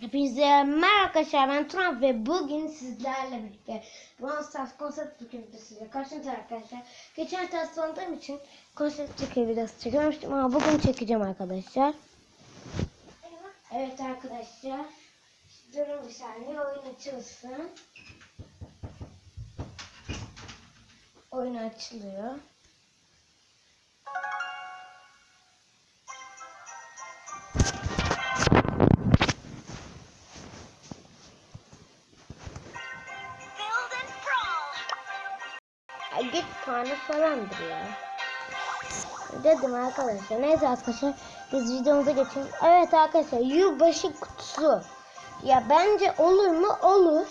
Hepinize merhaba arkadaşlar ben Trump ve bugün sizlerle birlikte Brawl Stars konsept videosuyla karşınızda arkadaşlar. Geçen ters tanıdığım için konsept Türkiye videosu çekememiştim ama bugün çekeceğim arkadaşlar. Evet arkadaşlar. Durun bir saniye oyun açılsın. Oyun açılıyor. Puanı falandır ya. Dedim arkadaşlar. Neyse arkadaşlar biz videomuza geçelim. Evet arkadaşlar yılbaşı kutusu. Ya bence olur mu? Olur.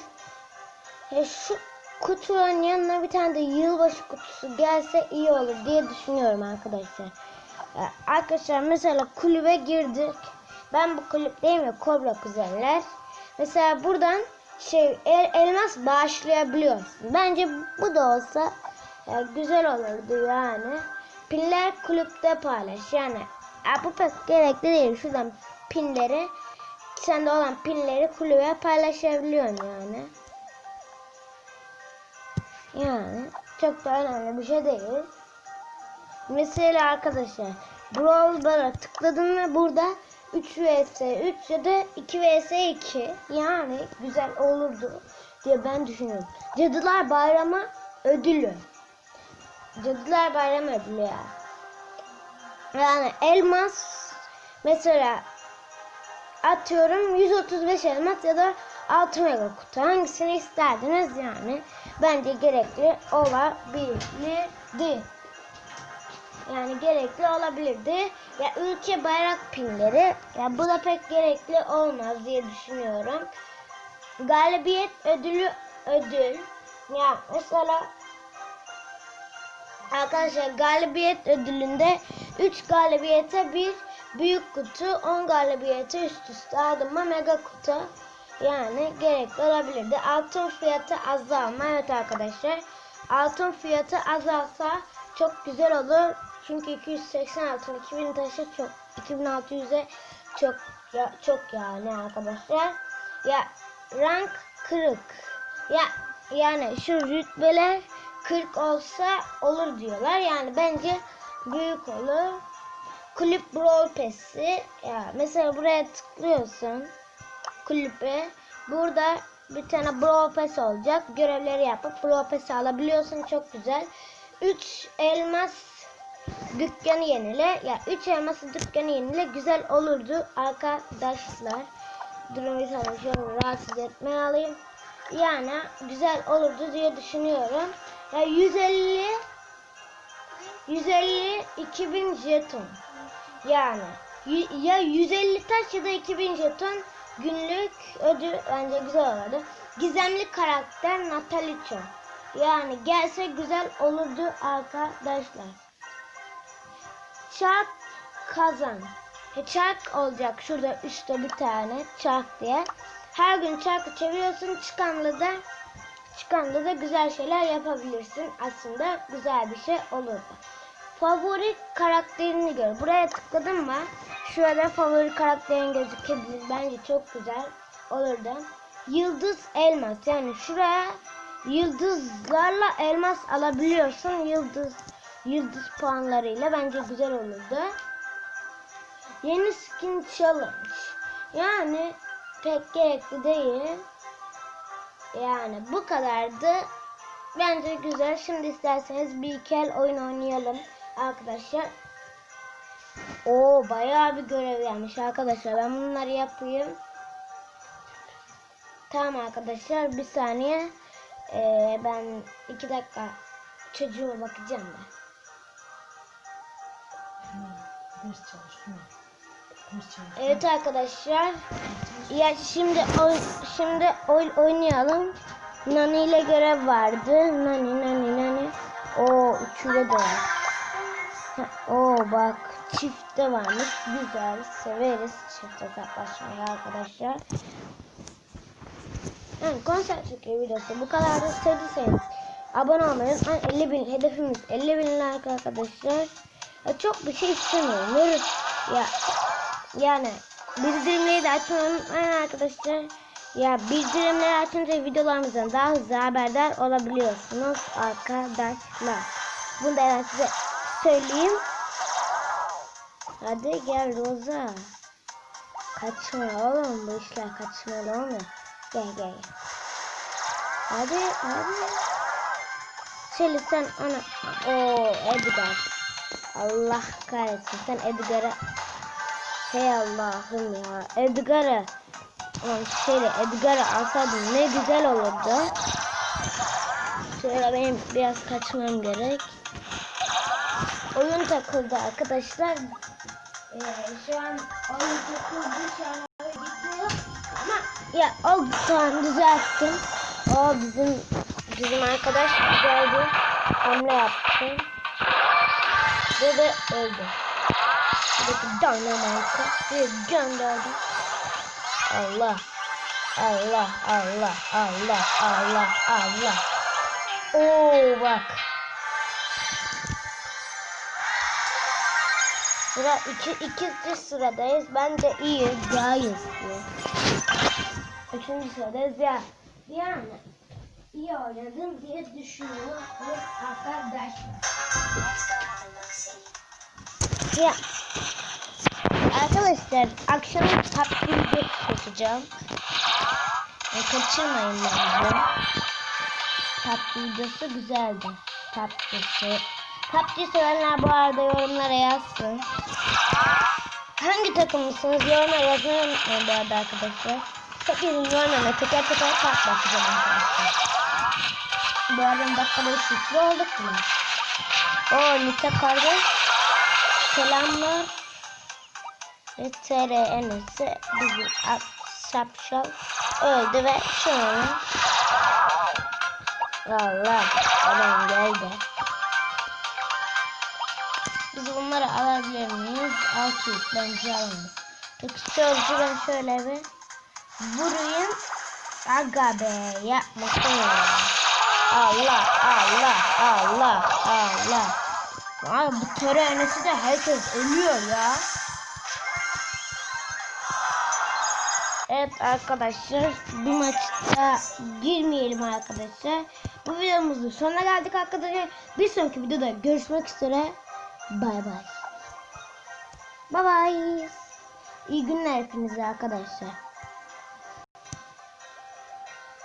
Ya şu kutunun yanına bir tane de yılbaşı kutusu gelse iyi olur diye düşünüyorum arkadaşlar. Arkadaşlar mesela kulübe girdik. Ben bu kulüpteyim ya Kobra Kuzenler. Mesela buradan şey el, elmas bağışlayabiliyorsun. Bence bu da olsa ya güzel olurdu yani. Piller kulüpte paylaş yani. Ya bu pek gerekli değil. Şuradan pinleri sende olan pinleri kulübe paylaşabiliyorsun yani. Yani çok da önemli bir şey değil. Mesela arkadaşlar Brawl Bar'a tıkladım ve burada 3 vs 3 ya da 2 vs 2 yani güzel olurdu diye ben düşünüyorum. Cadılar Bayramı ödülü. Cadılar Bayramı ödülü ya. Yani elmas mesela atıyorum 135 elmas ya da 6 mega kutu hangisini isterdiniz yani bence gerekli olabilirdi. Yani gerekli olabilirdi. Ya ülke bayrak pinleri ya bu da pek gerekli olmaz diye düşünüyorum. Galibiyet ödülü ödül. Ya mesela Arkadaşlar galibiyet ödülünde 3 galibiyete bir büyük kutu, 10 galibiyete üst üste aldıma mega kutu. Yani gerekli olabilirdi. Altın fiyatı azalma. Evet arkadaşlar. Altın fiyatı azalsa çok güzel olur. Çünkü 280 altın 2000 taşı çok 2600'e çok ya, çok yani arkadaşlar. Ya rank kırık. Ya yani şu rütbeler 40 olsa olur diyorlar. Yani bence büyük olur. Kulüp Brawl Pass'i ya mesela buraya tıklıyorsun kulübe. Burada bir tane Brawl Pass olacak. Görevleri yapıp Brawl Pass'i alabiliyorsun. Çok güzel. 3 elmas dükkanı yenile. Ya 3 elması dükkanı yenile güzel olurdu arkadaşlar. Durun bir saniye şöyle rahatsız etmeye alayım. Yani güzel olurdu diye düşünüyorum. Ya 150 150 2000 jeton. Yani ya 150 taş ya da 2000 jeton günlük ödül bence güzel olurdu. Gizemli karakter Natalicho. Yani gelse güzel olurdu arkadaşlar. Çark kazan. E, çark olacak şurada üstte bir tane çark diye. Her gün çarkı çeviriyorsun çıkanla da çıkanla da güzel şeyler yapabilirsin. Aslında güzel bir şey olurdu. Favori karakterini gör. Buraya tıkladım mı? Şurada favori karakterin gözükebilir. Bence çok güzel olurdu. Yıldız elmas. Yani şuraya yıldızlarla elmas alabiliyorsun. Yıldız yıldız puanlarıyla bence güzel olurdu. Yeni skin challenge. Yani pek gerekli değil. Yani bu kadardı. Bence güzel. Şimdi isterseniz bir iki el oyun oynayalım arkadaşlar. O bayağı bir görev gelmiş arkadaşlar. Ben bunları yapayım. Tamam arkadaşlar bir saniye. Ee, ben iki dakika çocuğuma bakacağım da. Çalışma. Ders çalışma. Evet arkadaşlar. Ya şimdi oy, şimdi oyun oynayalım. Nani ile görev vardı. Nani nani nani. O üçüyle de var. O bak çifte varmış. Güzel. Severiz çift hesaplaşmayı arkadaşlar. Yani konser çekiyor videosu. Bu kadar da sevdiyseniz abone olmayı unutmayın. 50 bin hedefimiz 50 bin like arkadaşlar. Ya çok bir şey istemiyorum. Ya yani bildirimleri de açmayı arkadaşlar. Ya bildirimleri açınca videolarımızdan daha hızlı haberdar olabiliyorsunuz arkadaşlar. Bunu da ben size söyleyeyim. Hadi gel Roza. Kaçma oğlum bu işler kaçmalı olmuyor. Gel gel gel. Hadi hadi. Şöyle sen ona. Oo Edgar. Allah kahretsin sen Edgar'a. Hey Allah'ım ya. Edgar'ı. Şöyle Edgar'ı alsaydım ne güzel olurdu. Şöyle benim biraz kaçmam gerek. Oyun takıldı arkadaşlar. Ee, şu an oyun takıldı şu an oyun gitmiyor. Ama ya o tamam düzelttim. O bizim bizim arkadaş güzel bir hamle yaptı. Ve de öldü. Buradaki Dynamite'ı bir gönderdi. Allah. Allah, Allah, Allah, Allah, Allah. Oo bak. Sıra iki, ikinci sıradayız. Ben de iyi, gayet iyi. Üçüncü sıradayız ya. Yani iyi oynadım diye düşünüyorum arkadaşlar. Ya arkadaşlar akşam tatlı çekeceğim. E, kaçırmayın bence. Tatlı güzeldi. Tatlısı. Tatlı sevenler bu arada yorumlara yazsın. Hangi takımlısınız yorumlara yazmayı unutmayın bu arada arkadaşlar. Hepinizin yorumlarına teker teker kalp bakacağım arkadaşlar. Bu arada dakika 5 yüklü olduk bile. Oo Nita kardeş. Selamlar. TR Enes'i bizim şapşal öldü ve şu an Allah adam geldi. Biz bunları alabilir miyiz? 600 bence. Peki sözcü ben şöyle bir vurayım. Aga be yapmasın ya. Allah Allah Allah Allah. Ay bu töre enesi de herkes ölüyor ya. Evet arkadaşlar bir maçta girmeyelim arkadaşlar. Bu videomuzun sonuna geldik arkadaşlar. Bir sonraki videoda görüşmek üzere. Bay bay. Bay bay. İyi günler hepinize arkadaşlar.